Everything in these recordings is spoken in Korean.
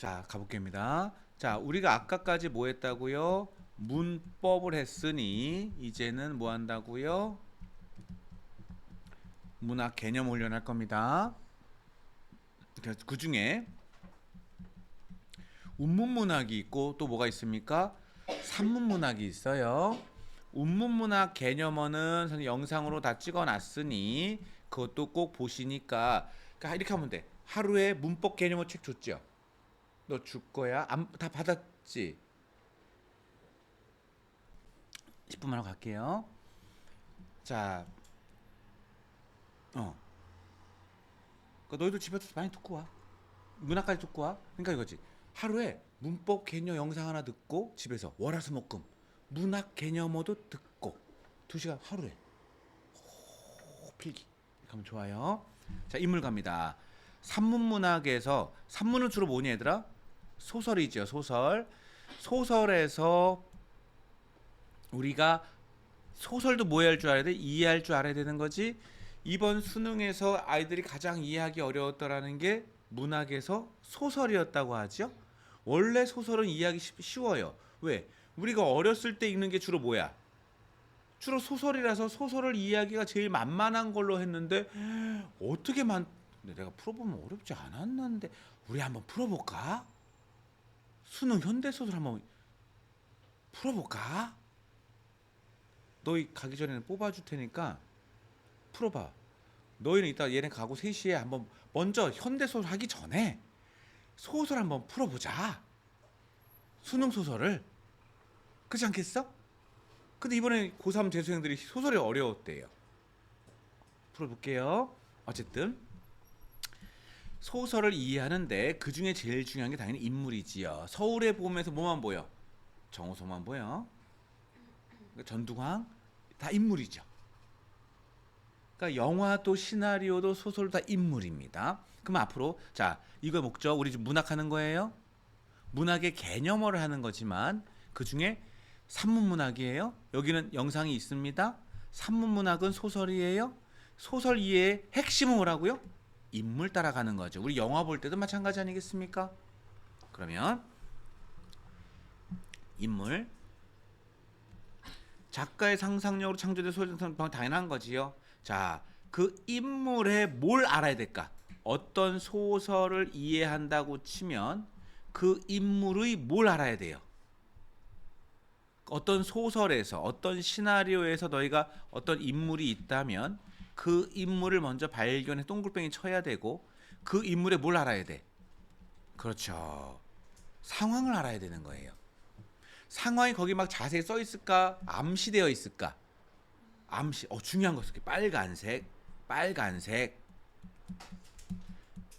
자, 가볼게입니다. 자, 우리가 아까까지 뭐 했다고요? 문법을 했으니 이제는 뭐 한다고요? 문학 개념 훈련할 겁니다. 그 중에 운문문학이 있고 또 뭐가 있습니까? 산문문학이 있어요. 운문문학 개념어는 선생님 영상으로 다 찍어놨으니 그것도 꼭 보시니까 그러니까 이렇게 하면 돼. 하루에 문법 개념어 책 줬죠. 너 줄 거야? 안, 다 받았지? 10분만 하고 갈게요. 자, 어. 그 너희도 집에서 많이 듣고 와. 문학까지 듣고 와. 그러니까 이거지. 하루에 문법 개념 영상 하나 듣고 집에서 월화수목금 문학 개념어도 듣고 두 시간 하루에 호 필기 하면 좋아요. 자 인물 갑니다. 산문문학에서 산문은 주로 뭐니 얘들아? 소설이죠 소설. 소설에서 우리가 소설도 뭐 해야 할 줄 알아야 돼? 이해할 줄 알아야 되는 거지. 이번 수능에서 아이들이 가장 이해하기 어려웠더라는 게 문학에서 소설이었다고 하죠. 원래 소설은 이해하기 쉽- 쉬워요. 왜? 우리가 어렸을 때 읽는 게 주로 뭐야? 주로 소설이라서 소설을 이해하기가 제일 만만한 걸로 했는데 어떻게 만 내가 풀어보면 어렵지 않았는데 우리 한번 풀어볼까? 수능 현대 소설 한번 풀어볼까? 너희 가기 전에는 뽑아줄 테니까 풀어봐. 너희는 이따 얘네 가고 3시에 한번 먼저 현대 소설 하기 전에 소설 한번 풀어보자. 수능 소설을. 그렇지 않겠어? 근데 이번에 고3 재수생들이 소설이 어려웠대요. 풀어볼게요. 어쨌든 소설을 이해하는데 그 중에 제일 중요한 게 당연히 인물이지요. 서울의 봄에서 뭐만 보여? 정호성만 보여. 그러니까 전두광 다 인물이죠. 그러니까 영화도 시나리오도 소설도 다 인물입니다. 그럼 앞으로 자 이거 목적 우리 지금 문학하는 거예요. 문학의 개념어를 하는 거지만 그 중에 산문문학이에요. 여기는 영상이 있습니다. 산문문학은 소설이에요. 소설 이해의 핵심은 뭐라고요? 인물 따라가는 거죠. 우리 영화 볼 때도 마찬가지 아니겠습니까? 그러면 인물 작가의 상상력으로 창조된 소설은 당연한 거지요. 자, 그 인물에 뭘 알아야 될까? 어떤 소설을 이해한다고 치면 그 인물의 뭘 알아야 돼요? 어떤 소설에서 어떤 시나리오에서 너희가 어떤 인물이 있다면 그 인물을 먼저 발견해 동글뱅이 쳐야 되고 그 인물에 뭘 알아야 돼? 그렇죠. 상황을 알아야 되는 거예요. 상황이 거기 막 자세히 써 있을까? 암시되어 있을까? 암시. 어 중요한 거 쓸게. 빨간색, 빨간색.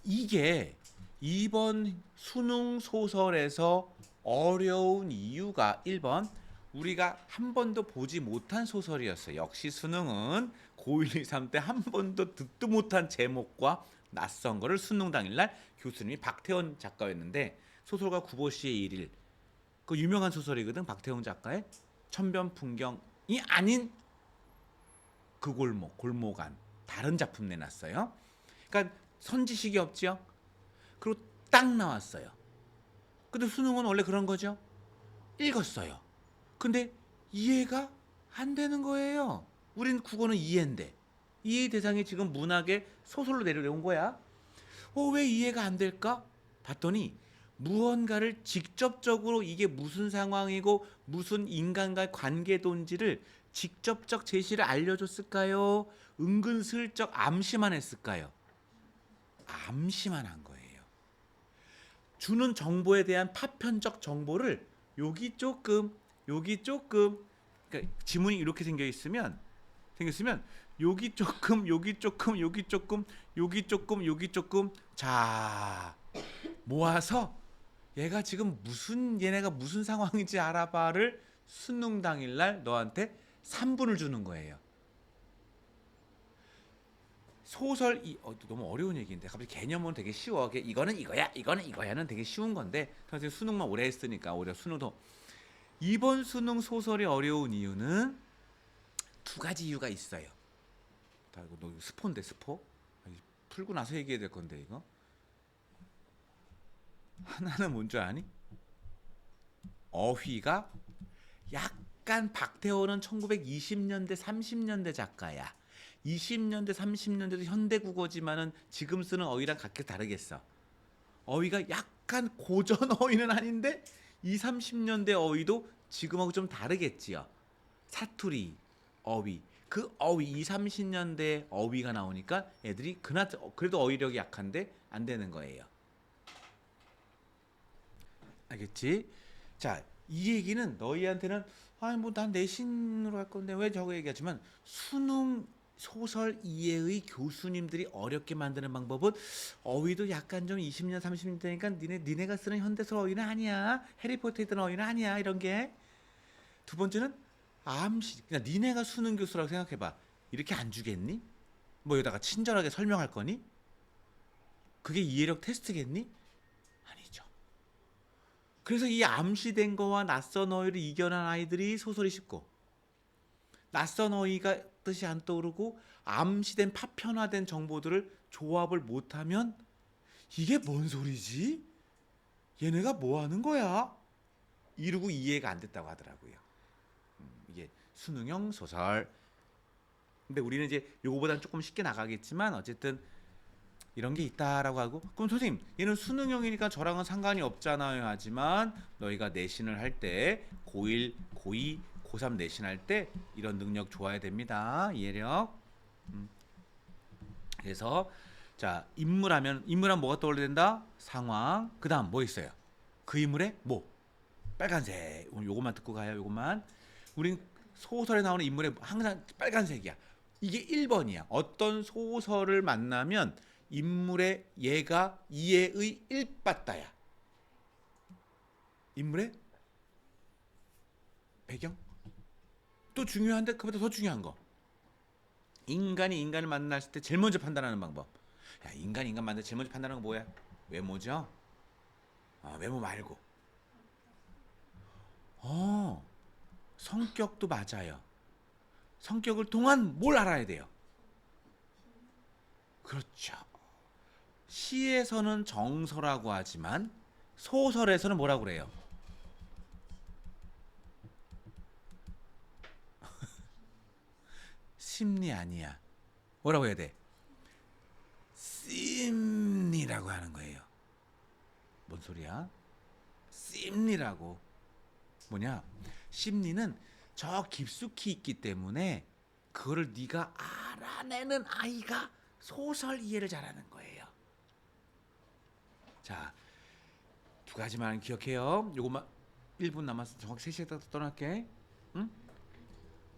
이게 이번 수능 소설에서 어려운 이유가 1번 우리가 한 번도 보지 못한 소설이었어요. 역시 수능은 고1, 2, 3 때 한 번도 듣도 못한 제목과 낯선 거를 수능 당일날 교수님이 박태원 작가였는데 소설가 구보시의 일일 그 유명한 소설이거든 박태원 작가의 천변 풍경이 아닌 그 골목 골목 안 다른 작품 내놨어요. 그러니까 선지식이 없지요. 그리고 딱 나왔어요. 근데 수능은 원래 그런 거죠. 읽었어요. 근데 이해가 안 되는 거예요. 우린 국어는 이해인데 이해 대상이 지금 문학의 소설로 내려온 거야. 어, 왜 이해가 안 될까? 봤더니 무언가를 직접적으로 이게 무슨 상황이고 무슨 인간과의 관계도인지를 직접적 제시를 알려줬을까요? 은근슬쩍 암시만 했을까요? 암시만 한 거예요. 주는 정보에 대한 파편적 정보를 여기 조금, 여기 조금, 그러니까 지문이 이렇게 생겨 있으면 생겼으면 여기 조금, 여기 조금, 여기 조금, 여기 조금, 여기 조금, 자 모아서 얘가 지금 무슨 얘네가 무슨 상황인지 알아봐를 수능 당일 날 너한테 3분을 주는 거예요. 소설 이 어, 너무 어려운 얘기인데 갑자기 개념은 되게 쉬워. 이게 이거는 이거야, 이거는 이거야는 되게 쉬운 건데 사실 수능만 오래 했으니까 오히려 수능도 이번 수능 소설이 어려운 이유는 두 가지 이유가 있어요. 다 이거 너 스포인데 스포? 아니, 풀고 나서 얘기해야 될 건데 이거. 하나는 뭔 줄 아니? 어휘가 약간 박태호는 1920년대 30년대 작가야. 20년대 30년대도 현대 국어지만은 지금 쓰는 어휘랑 각각 다르겠어. 어휘가 약간 고전 어휘는 아닌데 2, 30년대 어휘도 지금하고 좀 다르겠지요. 사투리 어휘 그 어휘 2, 30년대 어휘가 나오니까 애들이 그나 그래도 어휘력이 약한데 안 되는 거예요. 알겠지? 자, 이 얘기는 너희한테는 아니 뭐 난 내신으로 할 건데 왜 저거 얘기하지만 수능 소설 이해의 교수님들이 어렵게 만드는 방법은 어휘도 약간 좀 20년 30년 되니까 니네 니네가 쓰는 현대소 어휘는 아니야. 해리포터에 있던 어휘는 아니야. 이런 게. 두 번째는 암시. 그냥 니네가 수능 교수라고 생각해 봐. 이렇게 안 주겠니? 뭐 여기다가 친절하게 설명할 거니? 그게 이해력 테스트겠니? 아니죠. 그래서 이 암시된 거와 낯선 어휘를 이겨낸 아이들이 소설이 쉽고 낯선 어휘가 뜻이 안 떠오르고 암시된 파편화된 정보들을 조합을 못하면 이게 뭔 소리지? 얘네가 뭐 하는 거야? 이러고 이해가 안 됐다고 하더라고요. 수능형 소설. 근데 우리는 이제 요거보다는 조금 쉽게 나가겠지만 어쨌든 이런 게 있다라고 하고. 그럼 선생님 얘는 수능형이니까 저랑은 상관이 없잖아요. 하지만 너희가 내신을 할 때 고1, 고2, 고3 내신할 때 이런 능력 좋아야 됩니다. 이해력? 음. 그래서 자 인물하면 인물하면 뭐가 떠올려야 된다? 상황. 그 다음 뭐 있어요? 그 인물의 뭐? 빨간색. 요것만 듣고 가요 요것만. 우린 소설에 나오는 인물의 항상 빨간색이야 이게 1번이야 어떤 소설을 만나면 인물의 얘가 이해의 일빠따야. 인물의 배경? 또 중요한데 그보다 더 중요한 거. 인간이 인간을 만났을 때 제일 먼저 판단하는 방법. 야, 인간 인간 때 제일 먼저 판단하는 건 뭐야? 외모죠? 아, 외모 말고. 어, 성격도 맞아요. 성격을 통한 뭘 알아야 돼요? 그렇죠. 시에서는 정서라고 하지만 소설에서는 뭐라고 그래요? 심리 아니야. 뭐라고 해야 돼? 심리라고 하는 거예요. 뭔 소리야? 심리라고. 뭐냐? 심리는 저 깊숙이 있기 때문에 그거를 네가 알아내는 아이가 소설 이해를 잘하는 거예요. 자, 두 가지만 기억해요. 요것만 1분 남았어. 정확히 3시에 딱 떠날게. 응?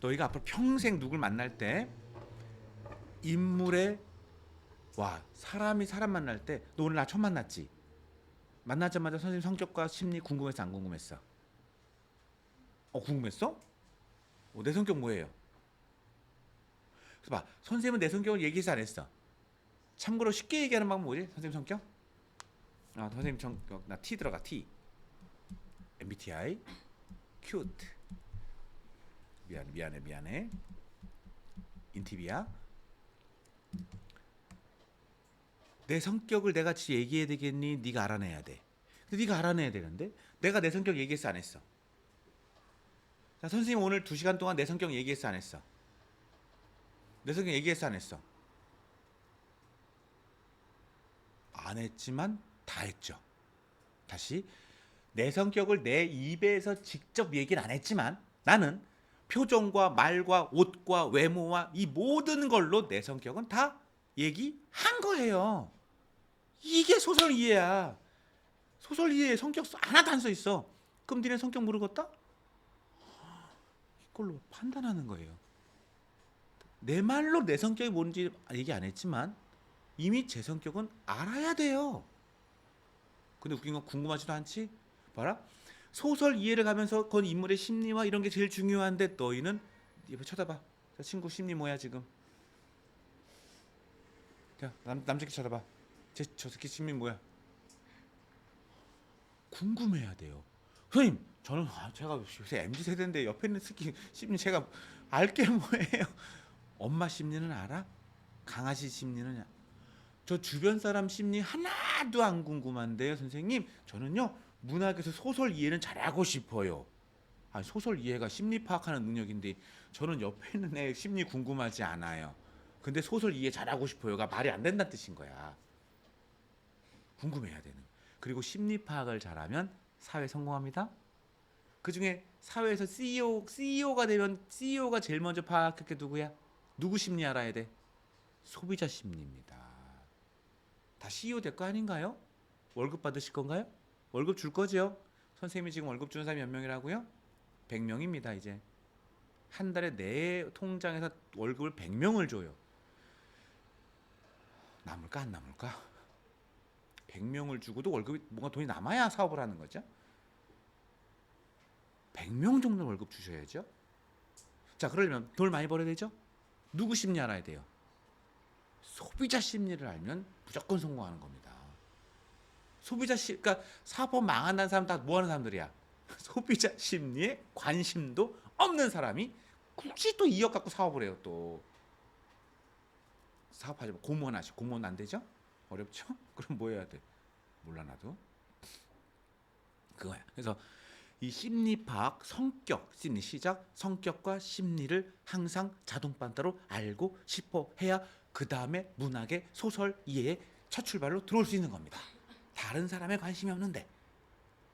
너희가 앞으로 평생 누굴 만날 때 인물의 와, 사람이 사람 만날 때 너 오늘 나 처음 만났지? 만나자마자 선생님 성격과 심리 궁금했어 안 궁금했어? 어 궁금했어? 어, 내 성격 뭐예요? 그래서 봐 선생님은 내 성격을 얘기해서 안 했어 참고로 쉽게 얘기하는 방법 뭐지? 선생님 성격? 아 선생님 성격 나 T 들어가 T MBTI cute 미안해 미안해 미안해 인티비야 내 성격을 내가 같이 얘기해야 되겠니? 네가 알아내야 돼. 근데 네가 알아내야 되는데 내가 내 성격 얘기했어 안 했어? 자 선생님 오늘 두 시간 동안 내 성격 얘기했어 안 했어? 내 성격 얘기했어 안 했어? 안 했지만 다 했죠. 다시 내 성격을 내 입에서 직접 얘기는 안 했지만 나는 표정과 말과 옷과 외모와 이 모든 걸로 내 성격은 다 얘기한 거예요. 이게 소설 이해야. 소설 이해에 성격 써- 하나도 안 써 있어. 그럼 니네 성격 모르겠다? 이걸로 판단하는 거예요. 내 말로 내 성격이 뭔지 얘기 안 했지만 이미 제 성격은 알아야 돼요. 근데 웃긴 건 궁금하지도 않지? 봐라. 소설 이해를 가면서 건 인물의 심리와 이런 게 제일 중요한데 너희는 옆에 쳐다봐. 자, 친구 심리 뭐야 지금? 자, 남 남새끼 쳐다봐. 제 저 새끼 심리 뭐야? 궁금해야 돼요. 선생님, 저는 아, 제가 요새 mz 세대인데 옆에 있는 새끼 심리 제가 알게 뭐예요? 엄마 심리는 알아? 강아지 심리는 저 주변 사람 심리 하나도 안 궁금한데요, 선생님. 저는요 문학에서 소설 이해는 잘하고 싶어요. 아, 소설 이해가 심리 파악하는 능력인데 저는 옆에 있는 애 심리 궁금하지 않아요. 근데 소설 이해 잘하고 싶어요가 말이 안 된다는 뜻인 거야. 궁금해야 되는. 그리고 심리 파악을 잘하면 사회 성공합니다. 그 중에 사회에서 CEO CEO가 되면 CEO가 제일 먼저 파악할 게 누구야? 누구 심리 알아야 돼? 소비자 심리입니다. 다 CEO 될 거 아닌가요? 월급 받으실 건가요? 월급 줄 거죠? 선생님이 지금 월급 주는 사람이 몇 명이라고요? 100명입니다, 이제. 한 달에 내 통장에서 월급을 100명을 줘요. 남을까 안 남을까? 100명을 주고도 월급이 뭔가 돈이 남아야 사업을 하는 거죠. 100명 정도 월급 주셔야죠. 자, 그러려면 돈을 많이 벌어야 되죠? 누구 심리 알아야 돼요? 소비자 심리를 알면 무조건 성공하는 겁니다. 소비자 심, 그러니까 사업 망한다는 사람 다 뭐 하는 사람들이야? 소비자 심리에 관심도 없는 사람이 굳이 또 2억 갖고 사업을 해요 또. 사업하지 마. 공무원 하시 공무원 안 되죠? 어렵죠? 그럼 뭐 해야 돼? 몰라 나도. 그거야. 그래서 이 심리 파악 성격 심리 시작 성격과 심리를 항상 자동 반대로 알고 싶어 해야 그 다음에 문학의 소설 이해의 첫 출발로 들어올 수 있는 겁니다. 다른 사람에 관심이 없는데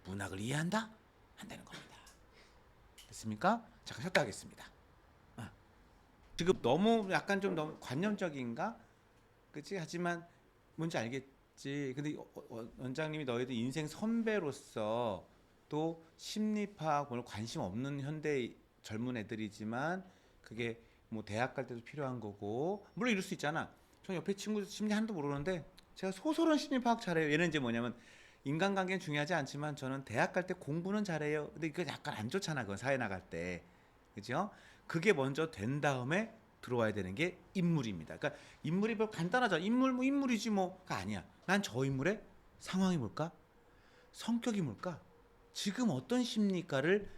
문학을 이해한다 안 되는 겁니다. 됐습니까? 잠깐 쉬었다 하겠습니다. 아. 지금 너무 약간 좀 너무 관념적인가? 그치? 하지만 뭔지 알겠지. 근데 어, 어, 원장님이 너희들 인생 선배로서 또 심리파악 오늘 관심 없는 현대 젊은 애들이지만 그게 뭐 대학 갈 때도 필요한 거고 물론 이럴 수 있잖아. 저 옆에 친구 심리 하나도 모르는데 제가 소설은 심리 파악 잘해요. 얘는 이제 뭐냐면 인간관계는 중요하지 않지만 저는 대학 갈 때 공부는 잘해요. 근데 이거 약간 안 좋잖아. 그건 사회 나갈 때. 그죠? 그게 먼저 된 다음에 들어와야 되는 게 인물입니다. 그러니까 인물이 뭐 간단하죠. 인물 뭐 인물이지 뭐가 아니야. 난 저 인물의 상황이 뭘까? 성격이 뭘까? 지금 어떤 심리가를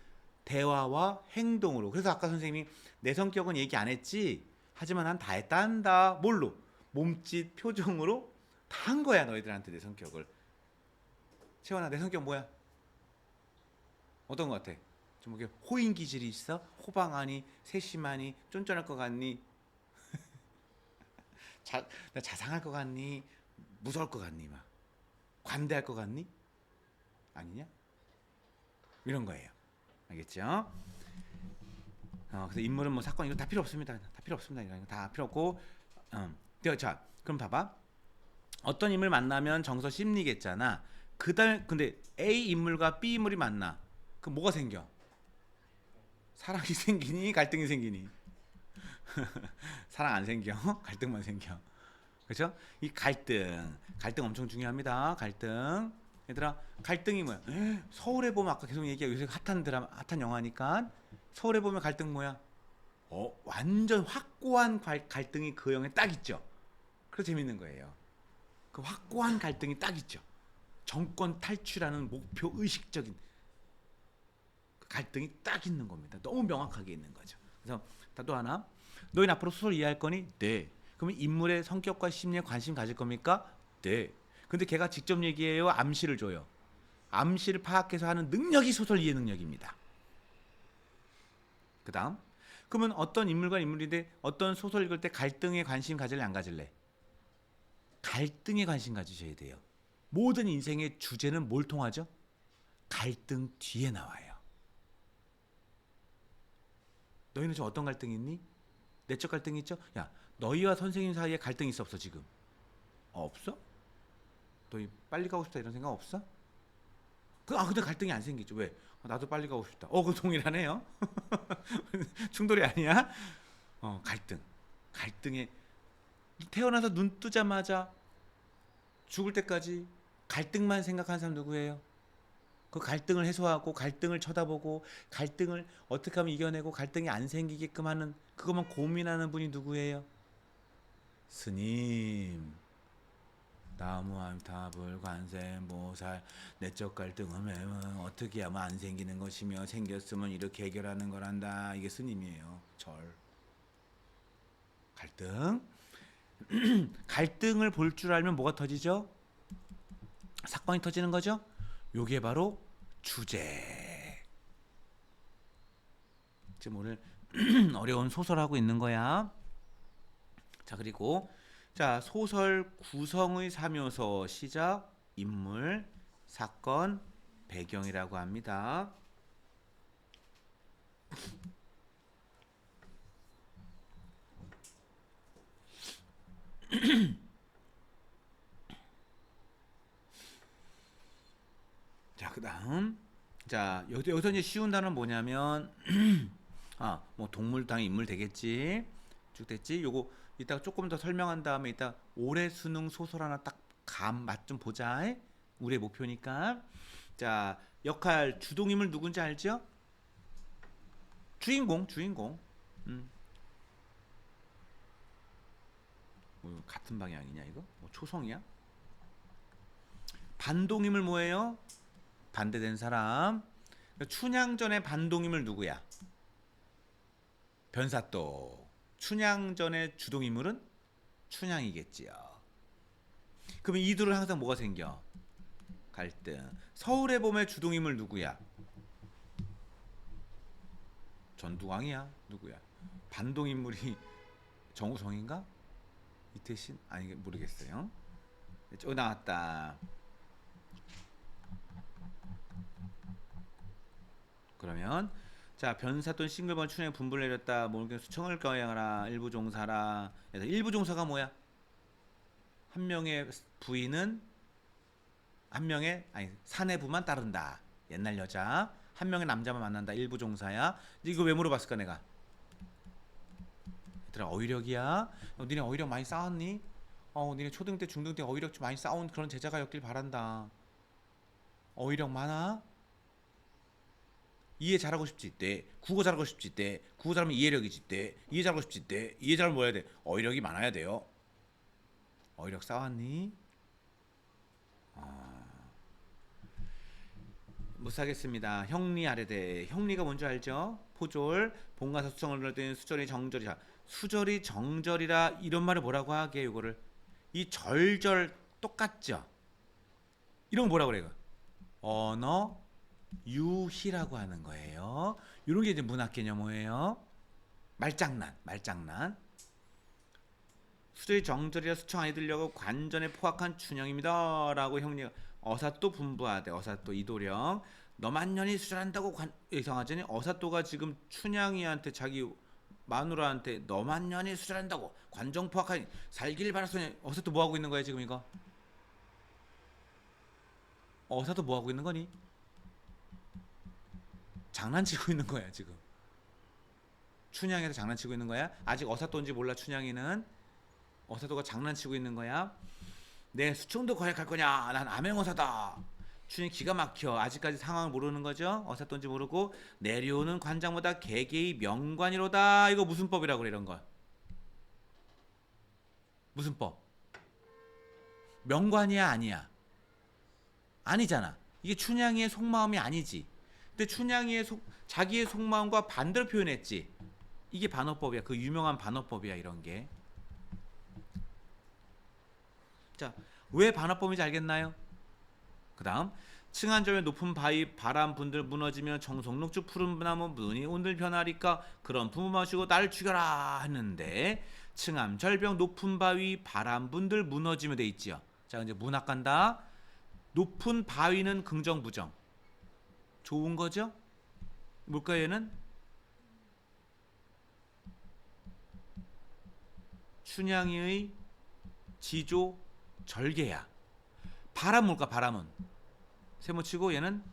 대화와 행동으로. 그래서 아까 선생님이 내 성격은 얘기 안 했지. 하지만 난 다 했다 한다. 뭘로? 몸짓, 표정으로 다 한 거야 너희들한테 내 성격을. 채원아 내 성격 뭐야? 어떤 것 같아? 좀 이렇게 호인 기질이 있어? 호방하니, 세심하니, 쫀쫀할 것 같니? 자, 나 자상할 것 같니? 무서울 것 같니? 막 관대할 것 같니? 아니냐? 이런 거예요. 알겠죠? 어, 그래서 인물은 뭐 사건 이거 다 필요 없습니다. 다 필요 없습니다. 이거 다 필요 없고, 음. 자, 그럼 봐봐. 어떤 인물 만나면 정서 심리겠잖아. 그달 근데 A 인물과 B 인물이 만나. 그 뭐가 생겨? 사랑이 생기니 갈등이 생기니? 사랑 안 생겨. 갈등만 생겨. 그렇죠? 이 갈등. 갈등 엄청 중요합니다. 갈등. 얘들아, 갈등이 뭐야? 서울에 보면 아까 계속 얘기해 요새 핫한 드라마, 핫한 영화니까 서울에 보면 갈등 뭐야? 어, 완전 확고한 갈, 갈등이 그 영화에 딱 있죠. 그래서 재밌는 거예요. 그 확고한 갈등이 딱 있죠. 정권 탈출하는 목표 의식적인 그 갈등이 딱 있는 겁니다. 너무 명확하게 있는 거죠. 그래서 또 하나, 너희 앞으로 소설 이해할 거니? 네. 그러면 인물의 성격과 심리에 관심 가질 겁니까? 네. 근데 걔가 직접 얘기해요, 암시를 줘요. 암시를 파악해서 하는 능력이 소설 이해 능력입니다. 그다음, 그러면 어떤 인물과 인물인데 어떤 소설 읽을 때 갈등에 관심 가질래 안 가질래? 갈등에 관심 가지셔야 돼요. 모든 인생의 주제는 뭘 통하죠? 갈등 뒤에 나와요. 너희는 지금 어떤 갈등이 있니? 내적 갈등이 있죠? 야, 너희와 선생님 사이에 갈등 있어 없어 지금? 어, 없어? 너희 빨리 가고 싶다 이런 생각 없어? 그, 아, 근데 갈등이 안 생기죠. 왜? 어, 나도 빨리 가고 싶다. 어, 그 동일하네요. 충돌이 아니야? 어, 갈등. 갈등에 태어나서 눈 뜨자마자 죽을 때까지 갈등만 생각하는 사람 누구예요? 그 갈등을 해소하고 갈등을 쳐다보고 갈등을 어떻게 하면 이겨내고 갈등이 안 생기게끔 하는 그것만 고민하는 분이 누구예요? 스님. 나무암탑을 관세 모살 내적 갈등은 왜 어떻게 하면 안 생기는 것이며 생겼으면 이렇게 해결하는 거란다 이게 스님이에요 절 갈등 갈등을 볼 줄 알면 뭐가 터지죠? 사건이 터지는 거죠. 요게 바로 주제. 지금 오늘 어려운 소설하고 있는 거야. 자 그리고 자 소설 구성의 삼요소 시작 인물 사건 배경이라고 합니다. 자 그 다음. 자 여기 여기서 이제 쉬운 단어는 뭐냐면 아 뭐 동물 당연히 인물 되겠지. 쭉 됐지? 요거 이따가 조금 더 설명한 다음에 이따 올해 수능 소설 하나 딱 감 맛 좀 보자 우리의 목표니까 자 역할 주동인물 누군지 알죠 주인공 주인공 음. 뭐 같은 방향이냐 이거 뭐 초성이야 반동임을 뭐예요 반대된 사람. 춘향전의 반동인물 누구야? 변사또. 춘향전의 주동 인물은 춘향이겠지요. 그러면 이 둘은 항상 뭐가 생겨? 갈등. 서울의 봄의 주동 인물 누구야? 전두광이야. 누구야? 반동 인물이 정우성인가? 이태신? 아니 모르겠어요. 저 나왔다. 그러면 자 변사돈 싱글번 춘에 분불 내렸다. 모르게 수청을 거행하라. 일부 종사라. 그래서 일부 종사가 뭐야? 한 명의 부인은 한 명의 아니 사내부만 따른다. 옛날 여자. 한 명의 남자만 만난다. 일부 종사야. 이거 왜 물어봤을까 내가? 얘들아 어휘력이야. 어, 니네 어휘력 많이 쌓았니? 어 니네 초등 때 중등 때 어휘력 좀 많이 쌓은 그런 제자가 였길 바란다. 어휘력 많아 이해 잘하고 싶지 때 국어 잘하고 싶지 때 국어 잘하면 이해력이지 때 이해 잘하고 싶지 때 이해 잘하면 뭐 해야 돼? 어휘력이 많아야 돼요. 어휘력 쌓았니? 아... 못 사겠습니다. 형리 아래대. 형리가 뭔지 알죠? 포졸 본가사 수청을 넣을 때는 수절이 정절이 자 수절이 정절이라 이런 말을 뭐라고 하게 요거를? 이 절절 똑같죠? 이런 거 뭐라고 그래 이거 언어 유희라고 하는 거예요. 이런 게 이제 문학 개념어예요. 말장난, 말장난. 수저의 정절이라 수청 아니 들려고 관전에 포악한 춘향입니다 라고 형님 어사또 분부하되 어사또 이도령 너만년이 수절한다고 관 이상하잖니 어사또가 지금 춘향이한테 자기 마누라한테 너만년이 수절한다고 관정 포악하니 살길 바라소니 어사또 뭐 하고 있는 거야 지금 이거 어사또 뭐 하고 있는 거니? 장난치고 있는 거야 지금. 춘향에서 장난치고 있는 거야. 아직 어사또인지 몰라 춘향이는 어사또가 장난치고 있는 거야. 내 수청도 거역할 거냐? 난 암행어사다. 춘이 기가 막혀. 아직까지 상황을 모르는 거죠. 어사또인지 모르고 내려오는 관장보다 개개의 명관이로다. 이거 무슨 법이라고 그래 이런 거. 무슨 법? 명관이야 아니야? 아니잖아. 이게 춘향이의 속마음이 아니지. 근데 춘향이의 속, 자기의 속마음과 반대로 표현했지. 이게 반어법이야. 그 유명한 반어법이야 이런 게. 자, 왜 반어법인지 알겠나요? 그다음 층한점의 높은 바위 바람 분들 무너지면 정성록주 푸른 나무 눈이 온들 변하리까 그런 부모 마시고 나를 죽여라 했는데 층암 절벽 높은 바위 바람 분들 무너지면 돼 있지요. 자 이제 문학 간다. 높은 바위는 긍정 부정. 좋은 거죠? 뭘까 얘는? 춘향이의 지조 절개야. 바람 뭘까 바람은? 세모치고 얘는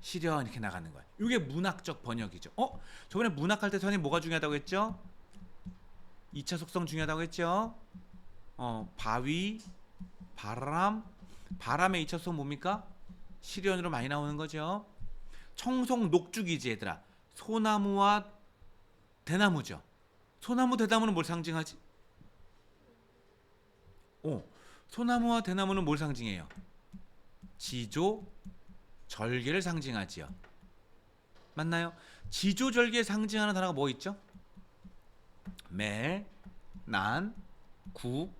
시련 이렇게 나가는 거야. 이게 문학적 번역이죠. 어? 저번에 문학할 때 선생님 뭐가 중요하다고 했죠? 2차 속성 중요하다고 했죠? 어, 바위, 바람, 바람의 2차 속성 뭡니까? 시련으로 많이 나오는 거죠. 청송 녹죽이지 얘들아. 소나무와 대나무죠. 소나무 대나무는 뭘 상징하지? 오, 소나무와 대나무는 뭘 상징해요? 지조 절개를 상징하지요. 맞나요? 지조 절개 상징하는 단어가 뭐 있죠? 매, 난, 구,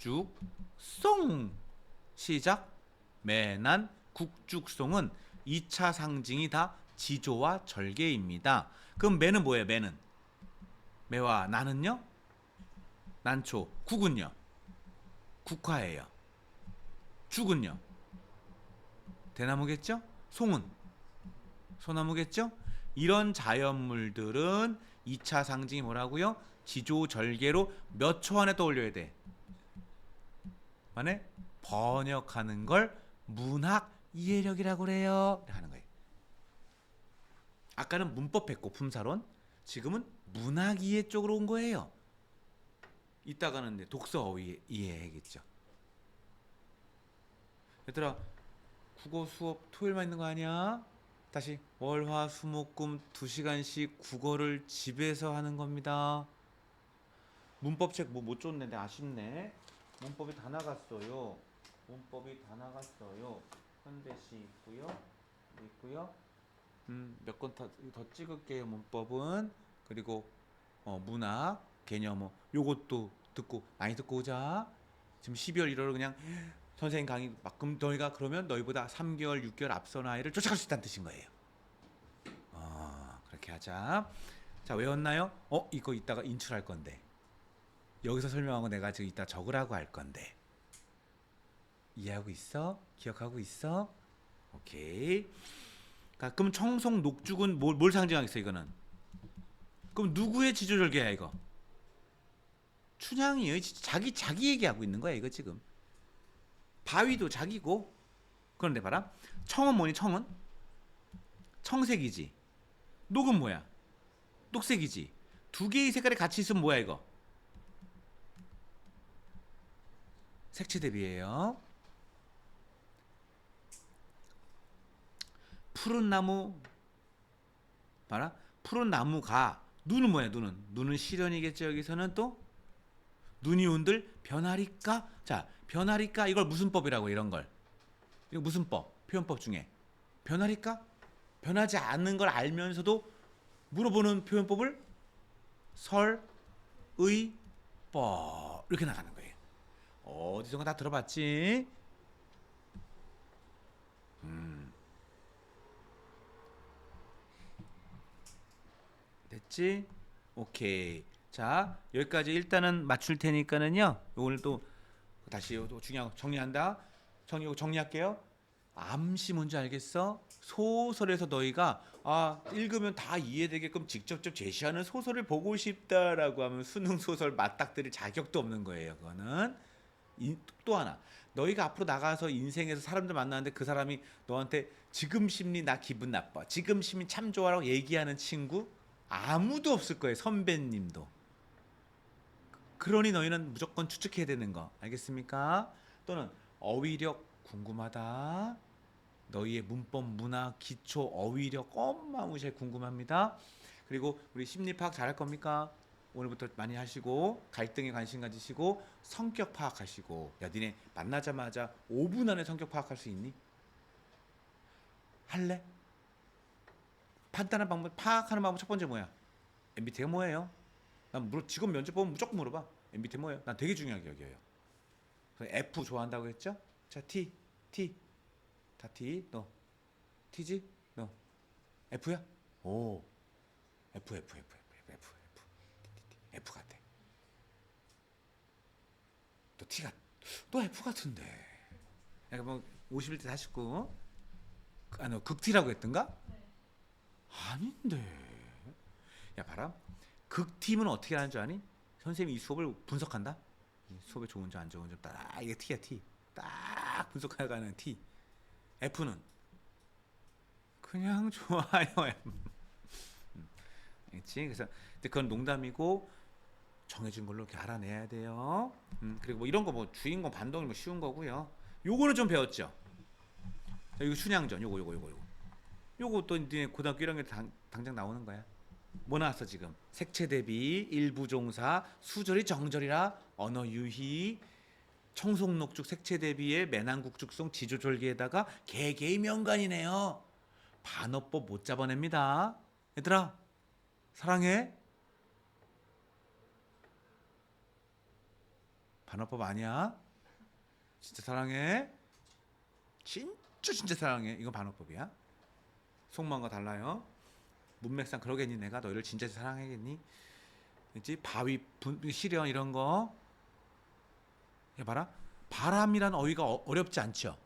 국죽송 시작 매난 국죽송은 2차 상징이 다 지조와 절개입니다. 그럼 매는 뭐예요? 매는 매와 나는요? 난초 국은요? 국화예요. 죽은요? 대나무겠죠? 송은 소나무겠죠? 이런 자연물들은 2차 상징이 뭐라고요? 지조절개로 몇 초 안에 떠올려야 돼? 만에 번역하는 걸 문학 이해력이라고 그래요. 하는 거예요. 아까는 문법 했고 품사론, 지금은 문학 이해 쪽으로 온 거예요. 이따가는 독서 어휘 이해해야겠죠. 얘들아, 국어 수업 토요일만 있는 거 아니야? 다시 월화 수목금 2시간씩 국어를 집에서 하는 겁니다. 문법책 뭐 못 줬는데 아쉽네. 문법이 다 나갔어요. 문법이 다 나갔어요. 현대시 있고요. 있고요. 음, 몇 건 더 찍을게요. 문법은 그리고 어, 문학 개념어 요것도 듣고 많이 듣고 오자. 지금 12월 1월 그냥 선생님 강의 막 그럼 너희가 그러면 너희보다 3개월, 6개월 앞선 아이를 쫓아갈 수 있다는 뜻인 거예요. 어, 그렇게 하자. 자, 외웠나요? 어, 이거 이따가 인출할 건데. 여기서 설명하고 내가 지금 이따 적으라고 할 건데. 이해하고 있어? 기억하고 있어? 오케이. 자, 그럼 청송 녹죽은 뭘, 뭘 상징하겠어 이거는? 그럼 누구의 지조절개야 이거? 춘향이요. 자기 자기 얘기하고 있는 거야 이거 지금. 바위도 자기고. 그런데 봐라. 청은 뭐니 청은? 청색이지. 녹은 뭐야? 녹색이지. 두 개의 색깔이 같이 있으면 뭐야 이거? 색채 대비예요. 푸른 나무 봐라. 푸른 나무가 눈은 뭐야? 눈은 눈은 실현이겠죠. 여기서는 또 눈이 온들 변하리까? 자, 변하리까? 이걸 무슨 법이라고 이런 걸? 이거 무슨 법? 표현법 중에 변하리까? 변하지 않는 걸 알면서도 물어보는 표현법을 설의법 이렇게 나가는 거예요. 어디선가 다 들어봤지? 음. 됐지? 오케이. 자, 여기까지 일단은 맞출 테니까는요. 오늘 또 다시 또 중요한 거 정리한다. 정리 정리할게요. 암시 뭔지 알겠어? 소설에서 너희가 아 읽으면 다 이해되게끔 직접적 제시하는 소설을 보고 싶다라고 하면 수능 소설 맞닥뜨릴 자격도 없는 거예요. 그거는 이- 또 하나 너희가 앞으로 나가서 인생에서 사람들 만나는데 그 사람이 너한테 지금 심리 나 기분 나빠 지금 심리 참 좋아라고 얘기하는 친구 아무도 없을 거예요 선배님도. 그러니 너희는 무조건 추측해야 되는 거. 알겠습니까? 또는 어휘력 궁금하다. 너희의 문법 문화 기초 어휘력 어마무시하게 궁금합니다. 그리고 우리 심리 파악 잘할 겁니까? 오늘부터 많이 하시고 갈등에 관심 가지시고 성격 파악하시고. 야 니네 만나자마자 5분 안에 성격 파악할 수 있니? 할래? 판단한 방법 파악하는 방법 첫 번째 뭐야? MBTI가 뭐예요? 난 물어 직업 면접 보면 무조건 물어봐. MBTI 뭐예요? 난 되게 중요하게. 그래서 F 좋아한다고 했죠? 자 T T 다 T 너 T지? 너 F야? 오 F F F F F F F 같아. 또 T가 또 F 같은데. 약간 뭐 51대 49. 아니 극T라고 했던가? 아닌데. 야 봐라. 극팀은 어떻게 하는 줄 아니? 선생님이 이 수업을 분석한다. 이 수업에 좋은지 안 좋은지 딱 이게 T야 T. 딱 분석해가는 T. F는 그냥 좋아요. 음, 알겠지? 그래서 그건 농담이고 정해진 걸로 이렇게 알아내야 돼요. 음, 그리고 뭐 이런 거 뭐 주인공 반동이 뭐 쉬운 거고요. 요거는 좀 배웠죠. 자, 이거 춘향전 요거 요거 요거 요거. 요거 또 이제 고등학교 1학년 때 당, 당장 나오는 거야. 뭐 나왔어 지금? 색채 대비, 일부 종사, 수절이 정절이라 언어 유희, 청송록죽 색채 대비에 매난국죽송 지조절기에다가 개개의 명간이네요. 반어법 못 잡아냅니다. 얘들아 사랑해. 반어법 아니야. 진짜 사랑해. 진짜 진짜 사랑해. 이건 반어법이야. 속마음과 달라요. 문맥상 그러겠니 내가 너희를 진짜 사랑하겠니? 그지 바위 분 시련 이런 거. 야 봐라. 바람이란 어휘가 어, 어렵지 않죠.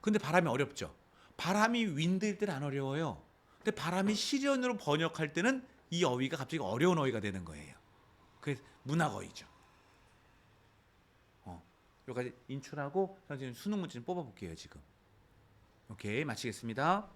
근데 바람이 어렵죠. 바람이 윈드일 때는 안 어려워요. 근데 바람이 시련으로 번역할 때는 이 어휘가 갑자기 어려운 어휘가 되는 거예요. 그게 문학 어휘죠. 어, 여기까지 인출하고 선생님 수능 문제 좀 뽑아볼게요 지금. 오케이 마치겠습니다.